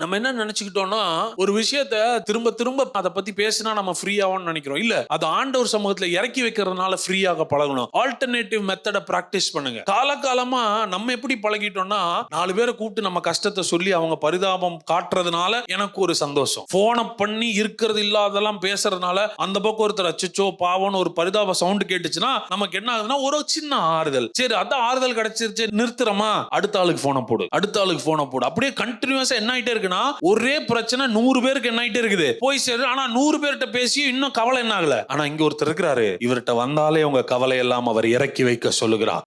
நம்ம என்ன நினைச்சுக்கிட்டோம்னா ஒரு விஷயத்த திரும்ப திரும்ப அதை பத்தி பேசினா நம்ம ஃப்ரீ ஆகும்னு நினைக்கிறோம். இல்ல அது ஆண்டவர் சமூகத்துல இறக்கி வைக்கிறதுனால ஃப்ரீயாக பழகணும். ஆல்டர்னேட்டிவ் மெத்தடை பிராக்டிஸ் பண்ணுங்க. காலகாலமா நம்ம எப்படி பழகிட்டோம்னா நாலு பேரை கூப்பிட்டு நம்ம கஷ்டத்தை சொல்லி அவங்க பரிதாபம் காட்டுறதுனால எனக்கு ஒரு சந்தோஷம். போனை பண்ணி இருக்கிறது இல்லாதெல்லாம் பேசுறதுனால அந்த பக்கம் ஒருத்தர் அச்சச்சோ பாவம்னு ஒரு பரிதாப சவுண்ட் கேட்டுச்சுன்னா நமக்கு என்ன ஆகுதுன்னா ஒரு சின்ன ஆறுதல். சரி அதான் ஆறுதல் கிடைச்சிருச்சு நிறுத்துறமா? அடுத்த ஆளுக்கு போனை போடு. அடுத்த ஆளுக்கு போனை போடு. அப்படியே கண்டினியூஸா என்ன ஆயிட்டே இருக்குன்னா ஒரே பிரச்சனை நூறு பேருக்கு என்ன இருக்குது. போய் சேரு ஆனா நூறு பேர்கிட்ட பேசி இன்னும் கவலை என்ன ஆகல. ஆனா இங்க ஒருத்தர் இருக்கிறாரு. இவர்கிட்ட வந்தாலே உங்க கவலை எல்லாம் அவர் இறக்கி வைக்க சொல்லுகிறார்.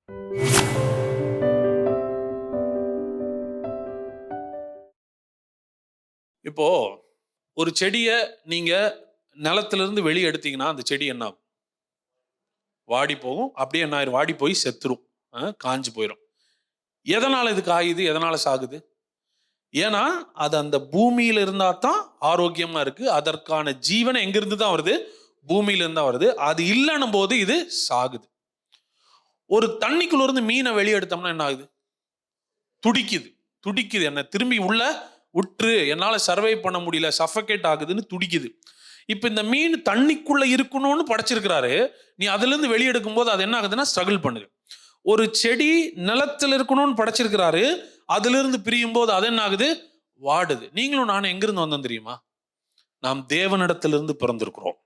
இப்போ ஒரு செடியை நீங்க நிலத்திலிருந்து வெளியே எடுத்தீங்கன்னா அந்த செடி என்ன ஆகும்? வாடி போகும். அப்படியே என்ன ஆயிரும்? வாடி போய் செத்துரும். காஞ்சு போயிடும் எதனால் இது காயுது எதனால் சாகுது? ஏன்னா அது அந்த பூமியில இருந்தா தான் ஆரோக்கியமா இருக்கு. அதற்கான ஜீவனை எங்கிருந்து தான் வருது? பூமியில தான் வருது. அது இல்லைன்னும் போது இது சாகுது. ஒரு தண்ணிக்குள்ள இருந்து மீனை வெளியே எடுத்தோம்னா என்ன ஆகுது? துடிக்குது. துடிக்குது. என்ன திரும்பி உள்ள உற்று என்னால் சர்வை பண்ண முடியல சஃபகேட் ஆகுதுன்னு துடிக்குது. இப்போ இந்த மீன் தண்ணிக்குள்ளே இருக்கணும்னு படைச்சிருக்கிறாரு. நீ அதுலேருந்து வெளியெடுக்கும் வெளியே எடுக்கும்போது அது என்ன ஆகுதுன்னா ஸ்ட்ரகிள் பண்ணுது. ஒரு செடி நிலத்தில் இருக்கணும்னு படைச்சிருக்கிறாரு. அதிலிருந்து பிரியும் போது அது என்ன ஆகுது வாடுது. நீங்களும் நானும் எங்கிருந்து வந்தோம் தெரியுமா? நாம் தேவனிடத்திலிருந்து பிறந்திருக்கிறோம்.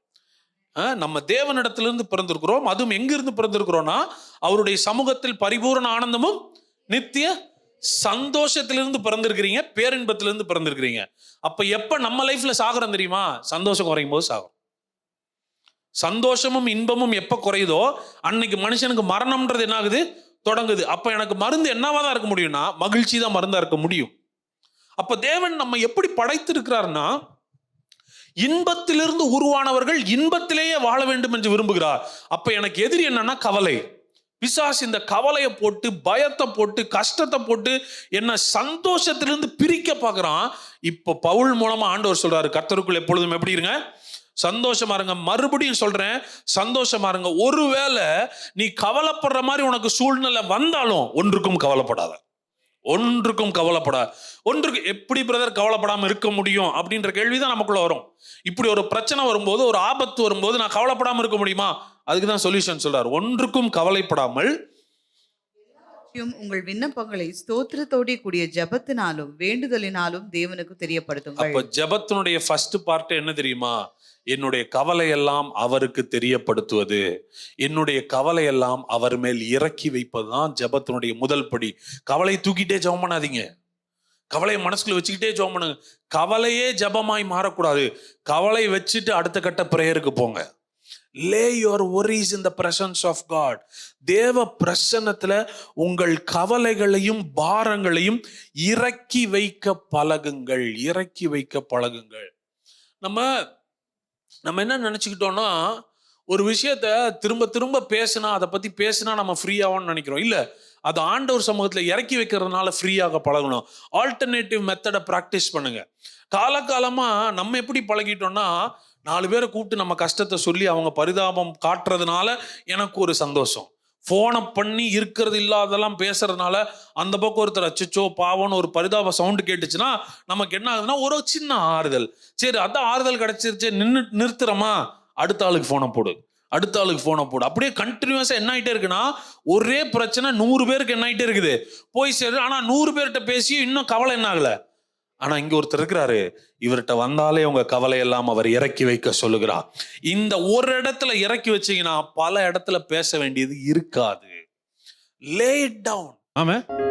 நம்ம தேவனிடத்திலிருந்து பிறந்திருக்கிறோம். அதுவும் எங்கிருந்து பிறந்திருக்கிறோம்னா அவருடைய சமூகத்தில் பரிபூரண ஆனந்தமும் நித்திய சந்தோஷத்திலிருந்து பிறந்திருக்கிறீங்க. பேரின்பத்திலிருந்து பிறந்திருக்கிறீங்க. அப்ப எப்ப நம்ம லைஃப்ல சாகுறோம் தெரியுமா? சந்தோஷம் குறையும் போது சாகும். சந்தோஷமும் இன்பமும் எப்ப குறையுதோ அன்னைக்கு மனுஷனுக்கு மரணம்ன்றது என்ன ஆகுது தொடங்குது. அப்போ எனக்கு மருந்து என்னவா தான் இருக்க முடியும்னா மகிழ்ச்சி தான் மருந்தாக இருக்க முடியும். அப்போ தேவன் நம்ம எப்படி படைத்திருக்கிறார்னா இன்பத்திலிருந்து உருவானவர்கள் இன்பத்திலேயே வாழ வேண்டும் என்று விரும்புகிறார். அப்போ எனக்கு எதிரி என்னன்னா கவலை. பிசாஸ் இந்த கவலையை போட்டு பயத்தை போட்டு கஷ்டத்தை போட்டு என்ன சந்தோஷத்திலிருந்து பிரிக்க பார்க்குறான். இப்போ பவுல் மூலமாக ஆண்டவர் சொல்கிறாரு கர்த்தருக்குள் எப்பொழுதும் எப்படி இருங்க? சந்தோஷமா இருங்க. மறுபடியும் சொல்றேன் சந்தோஷமா இருங்க. ஒருவேளை நீ கவலைப்படுற மாதிரி உனக்கு சூழ்நிலை வந்தாலும் ஒன்றுக்கும் கவலைப்படாத. ஒன்றுக்கும் கவலைப்படாத ஒன்றுக்கு எப்படி பிரதர் கவலைப்படாம இருக்க முடியும் அப்படின்ற கேள்விதான் நமக்குள்ள வரும். இப்படி ஒரு பிரச்சனை வரும்போது ஒரு ஆபத்து வரும்போது நான் கவலைப்படாம இருக்க முடியுமா? அதுக்கு தான் சொல்யூஷன் சொல்றாரு. ஒன்றுக்கும் கவலைப்படாமல் உங்கள் விண்ணப்பங்களை ஸ்தோத்திரத்தோடே கூடிய ஜெபத்தினாலும் வேண்டுதலினாலும் தேவனுக்கு தெரியப்படுத்துங்கள். அப்ப ஜெபத்தினுடைய ஃபர்ஸ்ட் பார்ட் என்ன தெரியுமா? என்னுடைய கவலை எல்லாம் அவருக்கு தெரியப்படுத்துவது. என்னுடைய கவலை எல்லாம் அவர் மேல் இறக்கி வைப்பதுதான் ஜெபத்தினுடைய முதல் படி. கவலை தூக்கிட்டே ஜெபம் பண்ணாதீங்க. கவலையை மனசுக்குள்ள வச்சுக்கிட்டே ஜெபம் பண்ணுங்க. கவலையே ஜெபமாய் மாறக்கூடாது. கவலை வச்சுட்டு அடுத்த கட்ட பிரேயருக்கு போங்க. Lay your worries in the presence of God தேவ பிரசன்னத்தில் உங்கள் கவலைகளையும் பாரங்களையும் இறக்கி வைக்க பழகுங்கள். இறக்கி வைக்க பழகுங்கள். நம்ம நம்ம என்ன நினச்சிக்கிட்டோம்னா ஒரு விஷயத்த திரும்ப திரும்ப பேசினா அதை பற்றி பேசினா நம்ம ஃப்ரீ ஆகும்னு நினைக்கிறோம். இல்லை அது ஆண்டவர் சமூகத்தில் இறக்கி வைக்கிறதுனால ஃப்ரீயாக பழகணும். ஆல்டர்னேட்டிவ் மெத்தடை ப்ராக்டிஸ் பண்ணுங்க. காலகாலமாக நம்ம எப்படி பழகிட்டோம்னா நாலு பேரை கூப்பிட்டு நம்ம கஷ்டத்தை சொல்லி அவங்க பரிதாபம் காட்டுறதுனால எனக்கு ஒரு சந்தோஷம். ஃபோனை பண்ணி இருக்கிறது இல்லாதெல்லாம் பேசுறதுனால அந்த பக்கம் ஒருத்தர் அச்சச்சோ பாவம்னு ஒரு பரிதாப சவுண்டு கேட்டுச்சுன்னா நமக்கு என்ன ஆகுதுன்னா ஒரு சின்ன ஆறுதல். சரி அதான் ஆறுதல் கிடைச்சிருச்சு நின்று நிறுத்துறமா? அடுத்த ஆளுக்கு ஃபோனை போடு. அடுத்த ஆளுக்கு ஃபோனை போடு. அப்படியே கண்டினியூஸாக என்ன ஆகிட்டே இருக்குன்னா ஒரே பிரச்சனை நூறு பேருக்கு என்ன ஆகிட்டே இருக்குது. போய் சரி ஆனால் நூறு பேர்கிட்ட பேசி இன்னும் கவலை என்ன ஆகலை? ஆனா இங்க ஒருத்தர் இருக்கிறாரு. இவர்கிட்ட வந்தாலே உங்க கவலை எல்லாம் அவர் இறக்கி வைக்க சொல்லுகிறார். இந்த ஒரு இடத்துல இறக்கி வச்சீங்கன்னா பல இடத்துல பேச வேண்டியது இருக்காது. லே டவுன் ஆமா.